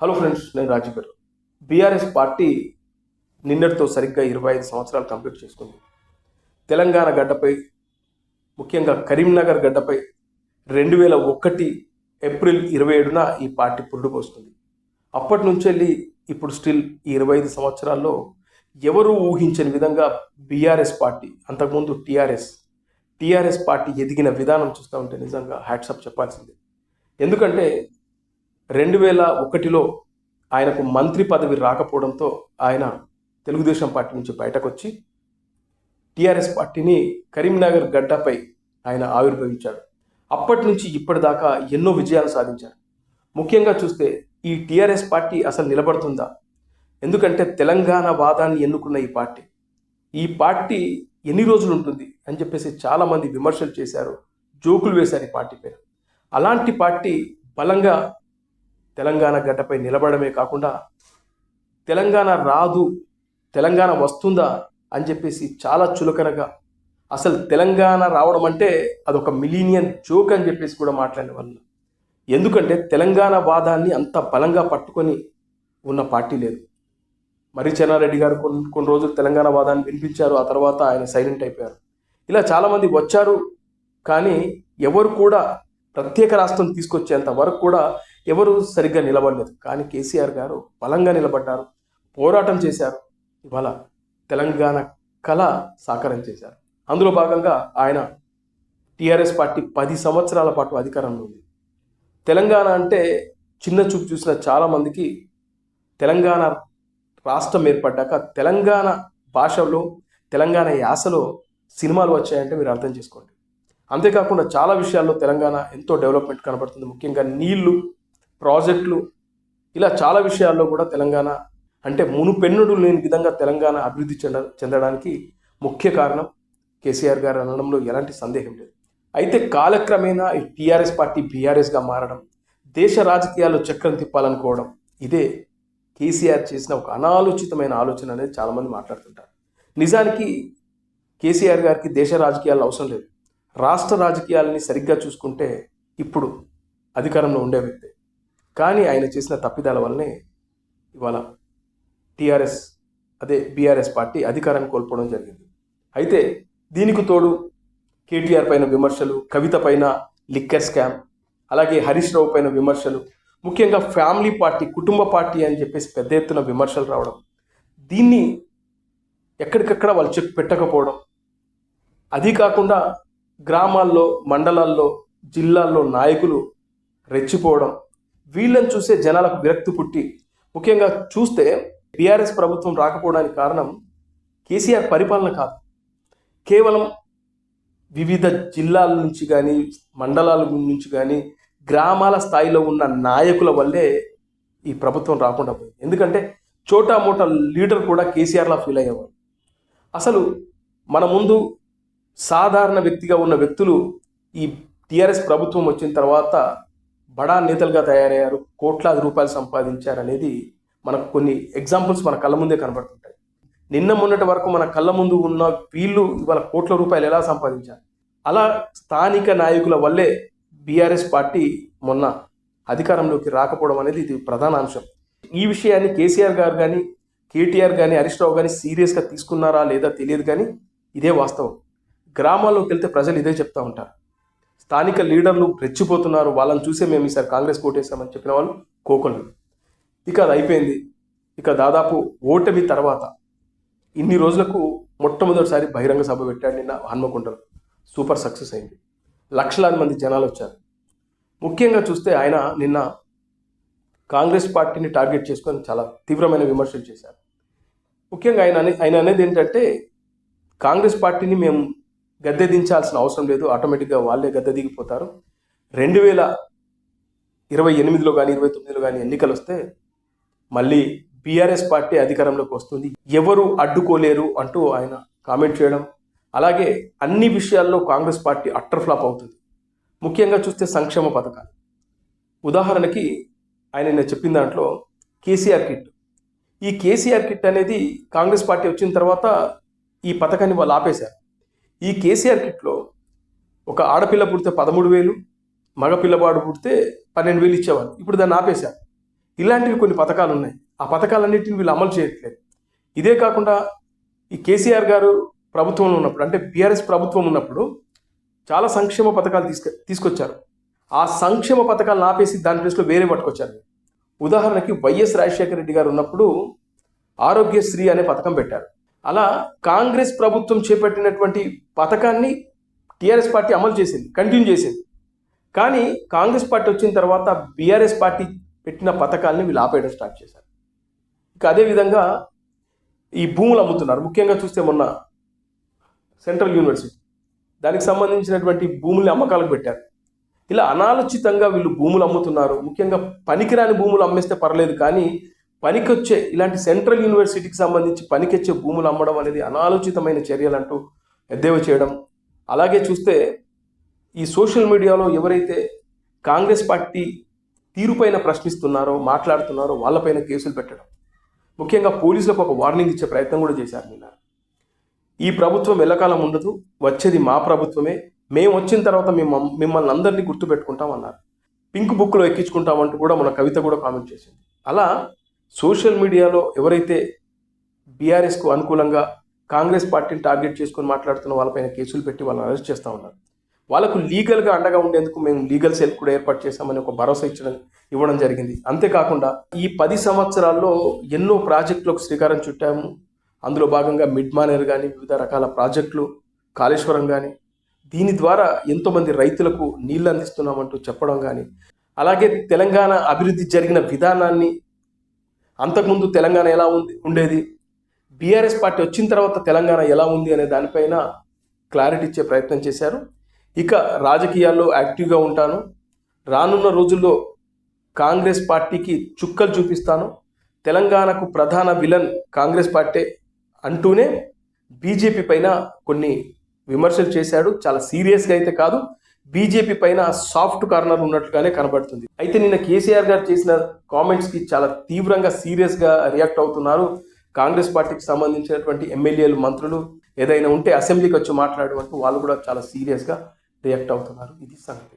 Hello friends నేను రాజీవ్ గారు. BRS party నిన్నటితో సరిగ్గా ఇరవై ఐదు సంవత్సరాలు కంప్లీట్ చేసుకుంది. తెలంగాణ గడ్డపై ముఖ్యంగా కరీంనగర్ గడ్డపై రెండు వేల ఒకటి ఏప్రిల్ ఇరవై ఏడున ఈ పార్టీ పురుడుకొస్తుంది అప్పటి నుంచి వెళ్ళి ఇప్పుడు స్టిల్ ఈ ఇరవై ఐదు సంవత్సరాల్లో ఎవరు ఊహించని విధంగా బీఆర్ఎస్ పార్టీ అంతకుముందు టీఆర్ఎస్ టీఆర్ఎస్ పార్టీ ఎదిగిన విధానం చూస్తూ ఉంటే నిజంగా హ్యాట్సప్ చెప్పాల్సిందే. ఎందుకంటే రెండు వేల ఒకటిలో ఆయనకు మంత్రి పదవి రాకపోవడంతో ఆయన తెలుగుదేశం పార్టీ నుంచి బయటకు వచ్చి టీఆర్ఎస్ పార్టీని కరీంనగర్ గడ్డపై ఆయన ఆవిర్భవించాడు. అప్పటి నుంచి ఇప్పటిదాకా ఎన్నో విజయాలు సాధించారు. ముఖ్యంగా చూస్తే ఈ టీఆర్ఎస్ పార్టీ అసలు నిలబడుతుందా? ఎందుకంటే తెలంగాణ వాదాన్ని ఎన్నుకున్న ఈ పార్టీ. ఈ పార్టీ ఎన్ని రోజులు ఉంటుంది అని చెప్పేసి చాలామంది విమర్శలు చేశారు జోకులు వేశారు ఈ పార్టీ పేరు అలాంటి పార్టీ బలంగా తెలంగాణ గడ్డపై నిలబడమే కాకుండా తెలంగాణ రాదు తెలంగాణ వస్తుందా అని చెప్పేసి చాలా చులకనగా అసలు తెలంగాణ రావడం అంటే అదొక మిలీనియన్ జోక్ అని చెప్పేసి కూడా మాట్లాడిన వాళ్ళు. ఎందుకంటే తెలంగాణ వాదాన్ని అంత బలంగా పట్టుకొని ఉన్న పార్టీ లేదు. మరి చెన్నారెడ్డి గారు కొన్ని కొన్ని రోజులు తెలంగాణ వాదాన్ని వినిపించారు ఆ తర్వాత ఆయన సైలెంట్ అయిపోయారు. ఇలా చాలామంది వచ్చారు కానీ ఎవరు కూడా ప్రత్యేక రాష్ట్రం తీసుకొచ్చేంత వరకు కూడా ఎవరు సరిగ్గా నిలబడలేదు. కానీ కేసీఆర్ గారు బలంగా నిలబడ్డారు పోరాటం చేశారు. ఇవాళ తెలంగాణ కళ సాకారం చేశారు. అందులో భాగంగా ఆయన టీఆర్ఎస్ పార్టీ పది సంవత్సరాల పాటు అధికారంలో ఉంది. తెలంగాణ అంటే చిన్న చూపు చూసిన చాలామందికి తెలంగాణ రాష్ట్రం ఏర్పడ్డాక తెలంగాణ భాషలో తెలంగాణ యాసలో సినిమాలు వచ్చాయంటే మీరు అర్థం చేసుకోండి. అంతేకాకుండా చాలా విషయాల్లో తెలంగాణ ఎంతో డెవలప్మెంట్ కనబడుతుంది. ముఖ్యంగా నీళ్ళు ప్రాజెక్టులు ఇలా చాలా విషయాల్లో కూడా తెలంగాణ అంటే మునుపెన్నుడు లేని విధంగా తెలంగాణ అభివృద్ధి చెంద చెందడానికి ముఖ్య కారణం కేసీఆర్ గారు అనడంలో ఎలాంటి సందేహం లేదు. అయితే కాలక్రమేణా ఈ టీఆర్ఎస్ పార్టీ బీఆర్ఎస్గా మారడం దేశ రాజకీయాల్లో చక్రం తిప్పాలనుకోవడం ఇదే కేసీఆర్ చేసిన ఒక అనాలోచితమైన ఆలోచన అనేది చాలామంది మాట్లాడుతుంటారు. నిజానికి కేసీఆర్ గారికి దేశ రాజకీయాలు అవసరం లేదు. రాష్ట్ర రాజకీయాలని సరిగ్గా చూసుకుంటే ఇప్పుడు అధికారంలో ఉండే వ్యక్తి. కానీ ఆయన చేసిన తప్పిదాల వల్లనే ఇవాళ టీఆర్ఎస్ అదే బీఆర్ఎస్ పార్టీ అధికారాన్ని కోల్పోవడం జరిగింది. అయితే దీనికి తోడు కేటీఆర్ పైన విమర్శలు కవిత పైన లిక్కర్ స్కామ్ అలాగే హరీష్ రావు పైన విమర్శలు ముఖ్యంగా ఫ్యామిలీ పార్టీ కుటుంబ పార్టీ అని చెప్పేసి పెద్ద ఎత్తున విమర్శలు రావడం దీన్ని ఎక్కడికక్కడ వాళ్ళు చెక్ పెట్టకపోవడం అది కాకుండా గ్రామాల్లో మండలాల్లో జిల్లాల్లో నాయకులు రెచ్చిపోవడం వీళ్ళని చూసే జనాలకు విరక్తి పుట్టి ముఖ్యంగా చూస్తే బీఆర్ఎస్ ప్రభుత్వం రాకపోవడానికి కారణం కేసీఆర్ పరిపాలన కాదు. కేవలం వివిధ జిల్లాల నుంచి కానీ మండలాల నుంచి కానీ గ్రామాల స్థాయిలో ఉన్న నాయకుల వల్లే ఈ ప్రభుత్వం రాకుండా పోయింది. ఎందుకంటే చోటా మోటా లీడర్ కూడా కేసీఆర్లా ఫీల్ అయ్యేవారు అసలు మన ముందు సాధారణ వ్యక్తిగా ఉన్న వ్యక్తులు ఈ టీఆర్ఎస్ ప్రభుత్వం వచ్చిన తర్వాత బడా నేతలుగా తయారయ్యారు కోట్లాది రూపాయలు సంపాదించారు అనేది మనకు కొన్ని ఎగ్జాంపుల్స్ మన కళ్ళ ముందే కనబడుతుంటాయి. నిన్న మొన్నటి వరకు మన కళ్ళ ముందు ఉన్న వీళ్ళు ఇవాళ కోట్ల రూపాయలు ఎలా సంపాదించారు? అలా స్థానిక నాయకుల వల్లే బీఆర్ఎస్ పార్టీ మొన్న అధికారంలోకి రాకపోవడం అనేది ఇది ప్రధాన అంశం. ఈ విషయాన్ని కేసీఆర్ గారు కానీ కేటీఆర్ కానీ హరీష్ రావు కానీ సీరియస్గా తీసుకున్నారా లేదా తెలియదు కానీ ఇదే వాస్తవం. గ్రామాల్లోకి వెళ్తే ప్రజలు ఇదే చెప్తా ఉంటారు. స్థానిక లీడర్లు రెచ్చిపోతున్నారు. వాళ్ళని చూసే మేము ఈసారి కాంగ్రెస్ కోటేసామని చెప్పిన వాళ్ళు కోకొల్లు ఇక అది అయిపోయింది. ఇక దాదాపు ఓటమి తర్వాత ఇన్ని రోజులకు మొట్టమొదటిసారి బహిరంగ సభ పెట్టాడు నిన్న హన్మకొండలో. సూపర్ సక్సెస్ అయింది. లక్షలాది మంది జనాలు వచ్చారు. ముఖ్యంగా చూస్తే ఆయన నిన్న కాంగ్రెస్ పార్టీని టార్గెట్ చేసుకొని చాలా తీవ్రమైన విమర్శలు చేశారు. ముఖ్యంగా ఆయన ఆయన అనేది ఏంటంటే కాంగ్రెస్ పార్టీని మేము గద్దె దించాల్సిన అవసరం లేదు. ఆటోమేటిక్గా వాళ్ళే గద్దె దిగిపోతారు. రెండు వేల ఇరవై ఎనిమిదిలో కానీ ఇరవై తొమ్మిదిలో కానీ ఎన్నికలు వస్తే మళ్ళీ బీఆర్ఎస్ పార్టీ అధికారంలోకి వస్తుంది. ఎవరు అడ్డుకోలేరు అంటూ ఆయన కామెంట్ చేయడం. అలాగే అన్ని విషయాల్లో కాంగ్రెస్ పార్టీ అట్టర్ ఫ్లాప్ అవుతుంది. ముఖ్యంగా చూస్తే సంక్షేమ పథకాలు. ఉదాహరణకి ఆయన నేను చెప్పిన దాంట్లో కేసీఆర్ కిట్. ఈ కేసీఆర్ కిట్ అనేది కాంగ్రెస్ పార్టీ వచ్చిన తర్వాత ఈ పథకాన్ని వాళ్ళు ఆపేశారు. ఈ కేసీఆర్ కిట్లో ఒక ఆడపిల్ల పుడితే పదమూడు వేలు మగ పిల్లవాడు పుడితే పన్నెండు వేలు ఇచ్చేవారు ఇప్పుడు దాన్ని ఆపేశారు. ఇలాంటివి కొన్ని పథకాలు ఉన్నాయి. ఆ పథకాలన్నింటిని వీళ్ళు అమలు చేయట్లేదు. ఇదే కాకుండా ఈ కేసీఆర్ గారు ప్రభుత్వంలో ఉన్నప్పుడు అంటే బీఆర్ఎస్ ప్రభుత్వం ఉన్నప్పుడు చాలా సంక్షేమ పథకాలు తీసుకు తీసుకొచ్చారు. ఆ సంక్షేమ పథకాలను ఆపేసి దాని ప్లేస్లో వేరే పట్టుకొచ్చారు. ఉదాహరణకి వైఎస్ రాజశేఖర రెడ్డి గారు ఉన్నప్పుడు ఆరోగ్యశ్రీ అనే పథకం పెట్టారు. అలా కాంగ్రెస్ ప్రభుత్వం చేపట్టినటువంటి పథకాన్ని టీఆర్ఎస్ పార్టీ అమలు చేసింది కంటిన్యూ చేసింది. కానీ కాంగ్రెస్ పార్టీ వచ్చిన తర్వాత బీఆర్ఎస్ పార్టీ పెట్టిన పథకాలని వీళ్ళు ఆపేయడం స్టార్ట్ చేశారు. ఇక అదేవిధంగా ఈ భూములు అమ్ముతున్నారు. ముఖ్యంగా చూస్తే మొన్న సెంట్రల్ యూనివర్సిటీ దానికి సంబంధించినటువంటి భూముల్ని అమ్మకాలకు పెట్టారు. ఇలా అనాలోచితంగా వీళ్ళు భూములు అమ్ముతున్నారు. ముఖ్యంగా పనికిరాని భూములు అమ్మేస్తే పర్లేదు కానీ పనికొచ్చే ఇలాంటి సెంట్రల్ యూనివర్సిటీకి సంబంధించి పనికొచ్చే భూములు అమ్మడం అనేది అనాలోచితమైన చర్యలు అంటూ ఎద్దేవా చేయడం. అలాగే చూస్తే ఈ సోషల్ మీడియాలో ఎవరైతే కాంగ్రెస్ పార్టీ తీరుపైన ప్రశ్నిస్తున్నారో మాట్లాడుతున్నారో వాళ్ళపైన కేసులు పెట్టడం. ముఖ్యంగా పోలీసులకు ఒక వార్నింగ్ ఇచ్చే ప్రయత్నం కూడా చేశారు నిన్న. ఈ ప్రభుత్వం ఎల్లకాలం ఉండదు వచ్చేది మా ప్రభుత్వమే. మేము వచ్చిన తర్వాత మేము మిమ్మల్ని అందరినీ గుర్తుపెట్టుకుంటాం అన్నారు. పింక్ బుక్లో ఎక్కించుకుంటామంటూ కూడా మన కవిత కూడా కామెంట్ చేసింది. అలా సోషల్ మీడియాలో ఎవరైతే బీఆర్ఎస్కు అనుకూలంగా కాంగ్రెస్ పార్టీని టార్గెట్ చేసుకొని మాట్లాడుతున్న వాళ్ళపైన కేసులు పెట్టి వాళ్ళని అరెస్ట్ చేస్తూ ఉన్నారు. వాళ్ళకు లీగల్గా అండగా ఉండేందుకు మేము లీగల్ సెల్ కూడా ఏర్పాటు చేశామని ఒక భరోసా ఇచ్చడం ఇవ్వడం జరిగింది. అంతేకాకుండా ఈ పది సంవత్సరాల్లో ఎన్నో ప్రాజెక్టులకు శ్రీకారం చుట్టాము. అందులో భాగంగా మిడ్ మానేర్ కానీ వివిధ రకాల ప్రాజెక్టులు కాళేశ్వరం కానీ దీని ద్వారా ఎంతోమంది రైతులకు నీళ్ళు అందిస్తున్నామంటూ చెప్పడం కానీ అలాగే తెలంగాణ అభివృద్ధి జరిగిన విధానాన్ని అంతకుముందు తెలంగాణ ఎలా ఉంది ఉండేది? బీఆర్ఎస్ పార్టీ వచ్చిన తర్వాత తెలంగాణ ఎలా ఉంది అనే దానిపైన క్లారిటీ ఇచ్చే ప్రయత్నం చేశారు. ఇక రాజకీయాల్లో యాక్టివ్గా ఉంటాను. రానున్న రోజుల్లో కాంగ్రెస్ పార్టీకి చుక్కలు చూపిస్తాను. తెలంగాణకు ప్రధాన విలన్ కాంగ్రెస్ పార్టీ అంటూనే బీజేపీ పైన కొన్ని విమర్శలు చేశాడు. చాలా సీరియస్గా అయితే కాదు. బీజేపీ పైన సాఫ్ట్ కార్నర్ ఉన్నట్లుగానే కనబడుతుంది. అయితే నిన్న కేసీఆర్ గారు చేసిన కామెంట్స్కి చాలా తీవ్రంగా సీరియస్గా రియాక్ట్ అవుతున్నారు. కాంగ్రెస్ పార్టీకి సంబంధించినటువంటి ఎమ్మెల్యేలు మంత్రులు ఏదైనా ఉంటే అసెంబ్లీకి వచ్చి మాట్లాడమంటూ వాళ్ళు కూడా చాలా సీరియస్గా రియాక్ట్ అవుతున్నారు. ఇది సంగతి.